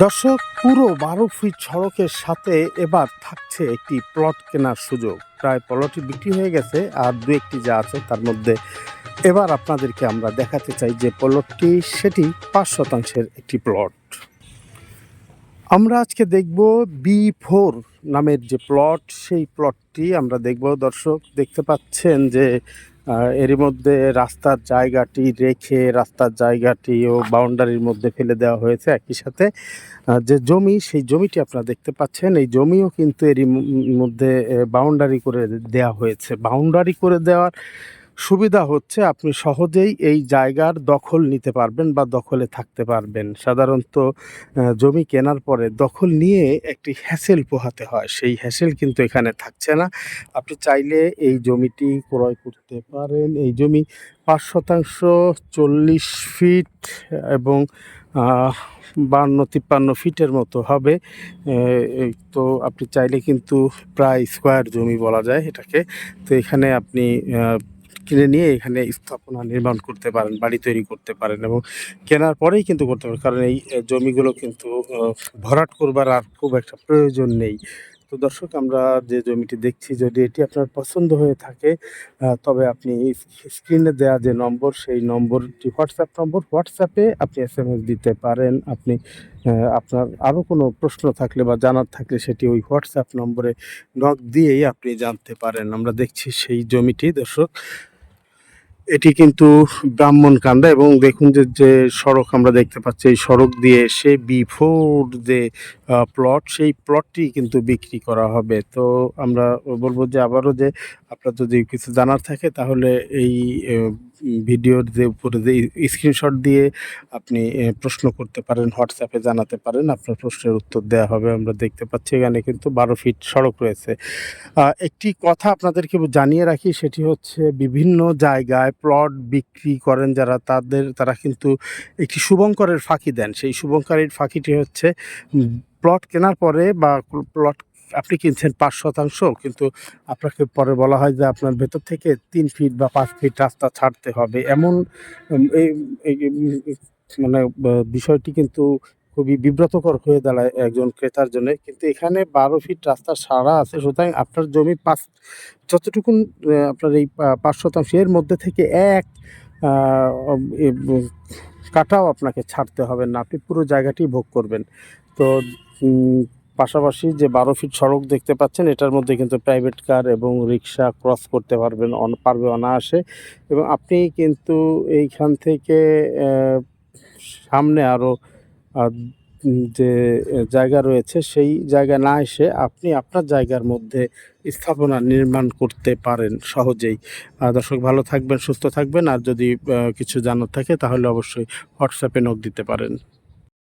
দর্শক, পুরো বারো ফিট সড়কের সাথে এবার থাকছে একটি প্লট কেনার সুযোগ। প্রায় প্লটটি বিক্রি হয়ে গেছে, আর দু একটি যা আছে তার মধ্যে এবার আপনাদেরকে আমরা দেখাতে চাই যে প্লটটি সেটি পাঁচ শতাংশের একটি প্লট আমরা আজকে দেখব বি ফোর নামের যে প্লট সেই প্লটটি আমরা দেখব। দর্শক, দেখতে পাচ্ছেন যে এরই মধ্যে রাস্তার জায়গাটি রেখে রাস্তার জায়গাটি ও বাউন্ডারির মধ্যে ফেলে দেওয়া হয়েছে একই সাথে। যে জমি, সেই জমিটি আপনারা দেখতে পাচ্ছেন, এই জমিও কিন্তু এরই মধ্যে বাউন্ডারি করে দেওয়া হয়েছে। বাউন্ডারি করে দেওয়ার সুবিধা হচ্ছে আপনি সহজেই এই জায়গার দখল নিতে পারবেন বা দখলে থাকতে পারবেন। সাধারণত জমি কেনার পরে দখল নিয়ে একটি হ্যাসেল পোহাতে হয়। সেই হ্যাসেল কিন্তু এখানে থাকছে না। আপনি চাইলে এই জমিটি ক্রয় করতে পারেন। এই জমি পাঁচ শতাংশ, চল্লিশ ফিট এবং বান্ন, তিপ্পান্ন ফিটের মতো হবে। তো আপনি চাইলে কিন্তু প্রায় স্কোয়ার জমি বলা যায় এটাকে। তো এখানে আপনি কিনে নিয়ে এখানে স্থাপনা নির্মাণ করতে পারেন, বাড়ি তৈরি করতে পারেন এবং কেনার পরেই কিন্তু করতে পারেন। কারণ এই জমিগুলো কিন্তু ভরাট করবার আর খুব একটা প্রয়োজন নেই। তো দর্শক, আমরা যে জমিটি দেখছি, যদি এটি আপনার পছন্দ হয়ে থাকে তবে আপনি স্ক্রিনে দেওয়া যে নম্বর, সেই নম্বরটি হোয়াটসঅ্যাপ নম্বর, হোয়াটসঅ্যাপে আপনি এস এম এস দিতে পারেন। আপনি আপনার আরও কোনো প্রশ্ন থাকলে বা জানার থাকলে সেটি ওই হোয়াটসঅ্যাপ নম্বরে নক দিয়েই আপনি জানতে পারেন। আমরা দেখছি সেই জমিটি, দর্শক। এটি কিন্তু ব্রাহ্মণ কান্দা এবং দেখুন যে যে সড়ক আমরা দেখতে পাচ্ছি, এই সড়ক দিয়ে এসে বিফোর যে প্লট সেই প্লটটি কিন্তু বিক্রি করা হবে। তো আমরা বলব যে, আবারও যে, আপনার যদি কিছু জানার থাকে, তাহলে এই ভিডিওর যে উপরে যে স্ক্রিনশট দিয়ে আপনি প্রশ্ন করতে পারেন, হোয়াটসঅ্যাপে জানাতে পারেন। আপনার প্রশ্নের উত্তর দেওয়া হবে, আমরা দেখতে পাচ্ছি। এখানে কিন্তু বারো ফিট সড়ক রয়েছে। একটি কথা আপনাদেরকে জানিয়ে রাখি, সেটি হচ্ছে বিভিন্ন জায়গায় প্লট বিক্রি করেন যারা, তাদের, তারা কিন্তু একটি শুভঙ্করের ফাঁকি দেন। সেই শুভঙ্করের ফাঁকিটি হচ্ছে প্লট কেনার পরে বা প্লট আপনি কিনছেন পাঁচ শতাংশ, কিন্তু আপনাকে পরে বলা হয় যে আপনার ভেতর থেকে তিন ফিট বা পাঁচ ফিট রাস্তা ছাড়তে হবে। এমন মানে বিষয়টি কিন্তু খুবই বিব্রতকর হয়ে দাঁড়ায় একজন ক্রেতার জন্য। কিন্তু এখানে বারো ফিট রাস্তা সারা আছে, সুতরাং আপনার জমি পাঁচ, যতটুকুন আপনার এই পাঁচ শতাংশ, এর মধ্যে থেকে এক কাটাও আপনাকে ছাড়তে হবে না। আপনি পুরো জায়গাটি ভোগ করবেন। তো পাশাপাশি যে বারো ফিট সড়ক দেখতে পাচ্ছেন, এটার মধ্যে কিন্তু প্রাইভেট কার এবং রিক্সা ক্রস করতে পারবেন পারবে অনায়াসে। এবং আপনি কিন্তু এইখান থেকে সামনে আরও যে জায়গা রয়েছে, সেই জায়গা না এসে আপনি আপনার জায়গার মধ্যে স্থাপনা নির্মাণ করতে পারেন সহজেই। দর্শক ভালো থাকবেন, সুস্থ থাকবেন, আর যদি কিছু জানার থাকে তাহলে অবশ্যই হোয়াটসঅ্যাপে নক দিতে পারেন।